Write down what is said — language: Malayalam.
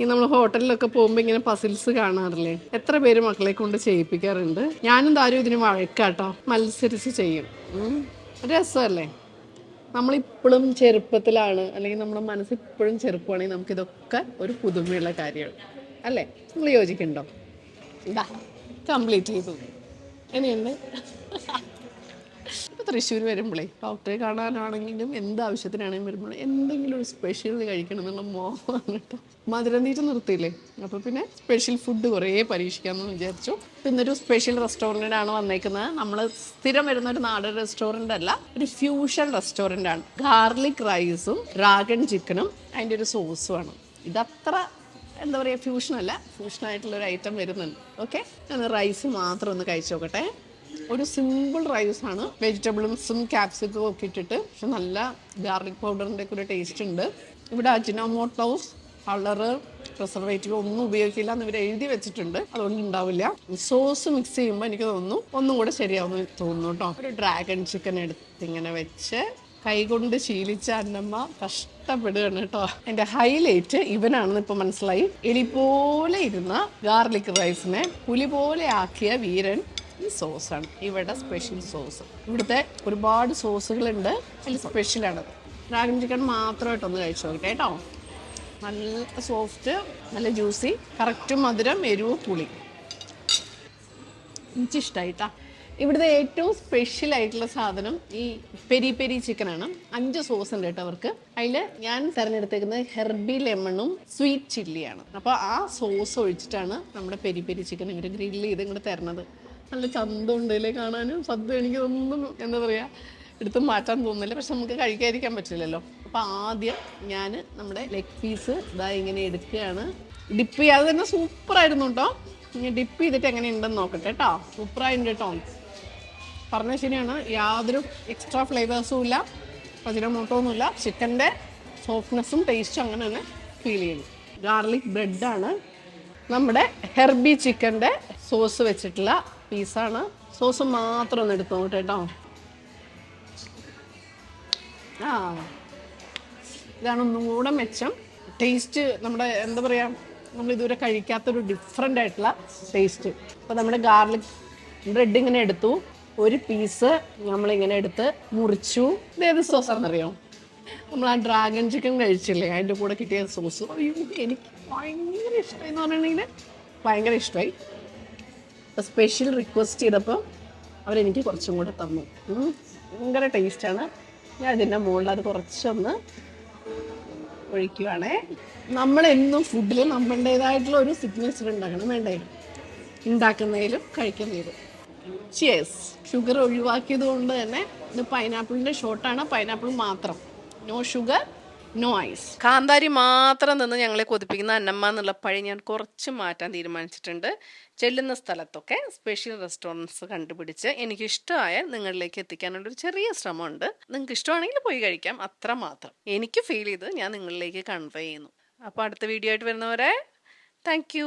ഈ നമ്മൾ ഹോട്ടലിലൊക്കെ പോകുമ്പോൾ ഇങ്ങനെ പസിൽസ് കാണാറില്ലേ? എത്ര പേര് മക്കളെ കൊണ്ട് ചെയ്യിപ്പിക്കാറുണ്ട്? ഞാനും താരും ഇതിന് വഴക്കാട്ടോ. മത്സരിച്ച് ചെയ്യും. രസമല്ലേ? നമ്മളിപ്പോഴും ചെറുപ്പത്തിലാണ്. അല്ലെങ്കിൽ നമ്മുടെ മനസ്സ് ഇപ്പോഴും ചെറുപ്പമാണെങ്കിൽ നമുക്കിതൊക്കെ ഒരു പുതുമയുള്ള കാര്യമാണ് അല്ലേ? നിങ്ങൾ യോജിക്കുന്നുണ്ടോ? ഇതാ കംപ്ലീറ്റ് ചെയ്തു. ഇനിയുണ്ട് തൃശ്ശൂർ വരുമ്പോഴേ ഡോക്ടറെ കാണാനാണെങ്കിലും എന്ത് ആവശ്യത്തിനാണെങ്കിലും വരുമ്പോഴും എന്തെങ്കിലും ഒരു സ്പെഷ്യൽ കഴിക്കണം എന്നുള്ള മോഹമാണ് കേട്ടോ. മധുരം തീറ്റ നിർത്തിയില്ലേ? അപ്പോൾ പിന്നെ സ്പെഷ്യൽ ഫുഡ് കുറേ പരീക്ഷിക്കാമെന്ന് വിചാരിച്ചു. ഇന്നൊരു സ്പെഷ്യൽ റെസ്റ്റോറന്റിനാണ് വന്നേക്കുന്നത്. നമ്മൾ സ്ഥിരം വരുന്ന ഒരു നാടൻ റെസ്റ്റോറന്റ് അല്ല ഒരു ഫ്യൂഷൻ റെസ്റ്റോറന്റ് ആണ്. ഗാർലിക് റൈസും ഡ്രാഗൺ ചിക്കനും അതിന്റെ ഒരു സോസുമാണ് ഇതത്ര എന്താ പറയുക ഫ്യൂഷൻ അല്ല ഒരു ഐറ്റം വരുന്നുണ്ട്. ഓക്കെ ഞാൻ റൈസ് മാത്രം ഒന്ന് കഴിച്ചു നോക്കട്ടെ. ഒരു സിമ്പിൾ റൈസ് ആണ്. വെജിറ്റബിൾസും ക്യാപ്സിക്കും ഒക്കെ ഇട്ടിട്ട് പക്ഷെ നല്ല ഗാർലിക് പൗഡറിന്റെ ഒക്കെ ഒരു ടേസ്റ്റ് ഉണ്ട്. ഇവിടെ അജിനോമോട്ടോസ് കളറ് പ്രിസർവേറ്റീവ് ഒന്നും ഉപയോഗിക്കില്ല എന്ന് ഇവർ എഴുതി വെച്ചിട്ടുണ്ട്. അതുകൊണ്ട് ഉണ്ടാവില്ല. സോസ് മിക്സ് ചെയ്യുമ്പോൾ എനിക്ക് തോന്നുന്നു ഒന്നും കൂടെ ശരിയാവുമെന്ന് തോന്നുന്നു കേട്ടോ. ഒരു ഡ്രാഗൺ ചിക്കൻ എടുത്ത് ഇങ്ങനെ വെച്ച് കൈകൊണ്ട് ശീലിച്ച അന്നമ്മ കഷ്ടപ്പെടുകയാണ് കേട്ടോ. എന്റെ ഹൈലൈറ്റ് ഇവനാണെന്ന് ഇപ്പം മനസ്സിലായി. എലി പോലെ ഇരുന്ന ഗാർലിക് റൈസിനെ പുലി പോലെ ആക്കിയ വീരൻ ഈ സോസാണ്. ഇവിടെ സ്പെഷ്യൽ സോസ്. ഇവിടുത്തെ ഒരുപാട് സോസുകളുണ്ട്. അതിൽ സ്പെഷ്യലാണ് ഡ്രാഗൺ ചിക്കൻ മാത്രമായിട്ടൊന്ന് കഴിച്ചു നോക്കട്ടെ കേട്ടോ. നല്ല സോഫ്റ്റ് നല്ല ജ്യൂസി കറക്റ്റ് മധുരം എരിവ് പുളി. എനിക്കിഷ്ടമായിട്ടാ ഇവിടുത്തെ ഏറ്റവും സ്പെഷ്യൽ ആയിട്ടുള്ള സാധനം ഈ പെരി പെരി ചിക്കനാണ് അഞ്ച് സോസ് ഉണ്ട് കേട്ടോ അവർക്ക്. അതിൽ ഞാൻ തിരഞ്ഞെടുത്തേക്കുന്നത് ഹെർബി ലെമണും സ്വീറ്റ് ചില്ലിയാണ്. അപ്പോൾ ആ സോസ് ഒഴിച്ചിട്ടാണ് നമ്മുടെ പെരി പെരി ചിക്കൻ ഇവർ ഗ്രില്ല് ചെയ്ത് ഇങ്ങോട്ട് തരണത്. നല്ല ചന്തമുണ്ട് അല്ലേ കാണാനും? സദ്യ എനിക്കൊന്നും എന്താ പറയുക എടുത്ത് മാറ്റാൻ തോന്നുന്നില്ല. പക്ഷെ നമുക്ക് കഴിക്കാതിരിക്കാൻ പറ്റില്ലല്ലോ. അപ്പോൾ ആദ്യം ഞാൻ നമ്മുടെ ലെഗ് പീസ് ഇതാ ഇങ്ങനെ എടുക്കുകയാണ്. ഡിപ്പ് ചെയ്യാതെ തന്നെ സൂപ്പറായിരുന്നു കേട്ടോ ഇനി ഡിപ്പ് ചെയ്തിട്ട് എങ്ങനെ ഉണ്ടെന്ന് നോക്കട്ടെ കേട്ടോ സൂപ്പറായിട്ടുണ്ട് കേട്ടോ പറഞ്ഞ ശരിയാണ്. യാതൊരു എക്സ്ട്രാ ഫ്ലേവേഴ്സും ഇല്ല. പതിനമോട്ടൊന്നുമില്ല ചിക്കന്റെ സോഫ്റ്റ്നെസ്സും ടേസ്റ്റും അങ്ങനെ തന്നെ ഫീൽ ചെയ്യുന്നു ഗാർലിക് ബ്രെഡാണ് നമ്മുടെ ഹെർബി ചിക്കന്റെ സോസ് വെച്ചിട്ടുള്ള പീസാണ്. സോസ് മാത്രം ഒന്ന് എടുത്തു നോക്കട്ടെ കേട്ടോ. ആ. ഇതാണ് ഒന്നും കൂടെ മെച്ചം. ടേസ്റ്റ് നമ്മുടെ എന്താ പറയുക നമ്മൾ ഇതുവരെ കഴിക്കാത്തൊരു ഡിഫറെന്റ് ആയിട്ടുള്ള ടേസ്റ്റ് അപ്പോൾ നമ്മുടെ ഗാർലിക് ബ്രെഡ് ഇങ്ങനെ എടുത്തു. ഒരു പീസ് നമ്മളിങ്ങനെ എടുത്ത് മുറിച്ചു. ഇത് ഏത് സോസാണെന്നറിയോ നമ്മൾ ആ ഡ്രാഗൺ ചിക്കൻ കഴിച്ചില്ലേ? അതിന്റെ കൂടെ കിട്ടിയ സോസ് അയ്യോ എനിക്ക് ഭയങ്കര ഇഷ്ടമായി എന്ന് പറഞ്ഞിട്ടുണ്ടെങ്കിൽ ഭയങ്കര ഇഷ്ടമായി അപ്പോൾ സ്പെഷ്യൽ റിക്വസ്റ്റ് ചെയ്തപ്പോൾ അവരെനിക്ക് കുറച്ചും കൂടെ തന്നു. ഭയങ്കര ടേസ്റ്റാണ് ഞാൻ അതിന്റെ മുകളിൽ അത് കുറച്ചൊന്ന് ഒഴിക്കുവാണേ. നമ്മളെന്നും ഫുഡിൽ നമ്മളുടേതായിട്ടുള്ള ഒരു സിഗ്നേച്ചർ ഉണ്ടാക്കണം. വേണ്ടേ? ഉണ്ടാക്കുന്നതിലും കഴിക്കുന്നതിലും. ചിയേഴ്സ് ഷുഗർ ഒഴിവാക്കിയത് കൊണ്ട് തന്നെ ഇത് പൈനാപ്പിളിന്റെ ഷോട്ടാണ് പൈനാപ്പിൾ മാത്രം. നോ ഷുഗർ നോ ഐസ് കാന്താരി മാത്രം നിന്ന് ഞങ്ങളെ കൊതിപ്പിക്കുന്ന അന്നമ്മ എന്നുള്ള പഴി ഞാൻ കുറച്ച് മാറ്റാൻ തീരുമാനിച്ചിട്ടുണ്ട്. ചെല്ലുന്ന സ്ഥലത്തൊക്കെ സ്പെഷ്യൽ റെസ്റ്റോറന്റ്സ് കണ്ടുപിടിച്ച് എനിക്ക് ഇഷ്ടമായ നിങ്ങളിലേക്ക് എത്തിക്കാനുള്ളൊരു ചെറിയ ശ്രമമുണ്ട്. നിങ്ങൾക്ക് ഇഷ്ടമാണെങ്കിൽ പോയി കഴിക്കാം. അത്ര മാത്രം. എനിക്ക് ഫീൽ ചെയ്ത് ഞാൻ നിങ്ങളിലേക്ക് കൺവേ ചെയ്യുന്നു. അപ്പോൾ അടുത്ത വീഡിയോ ആയിട്ട് വരുന്നവരെ താങ്ക്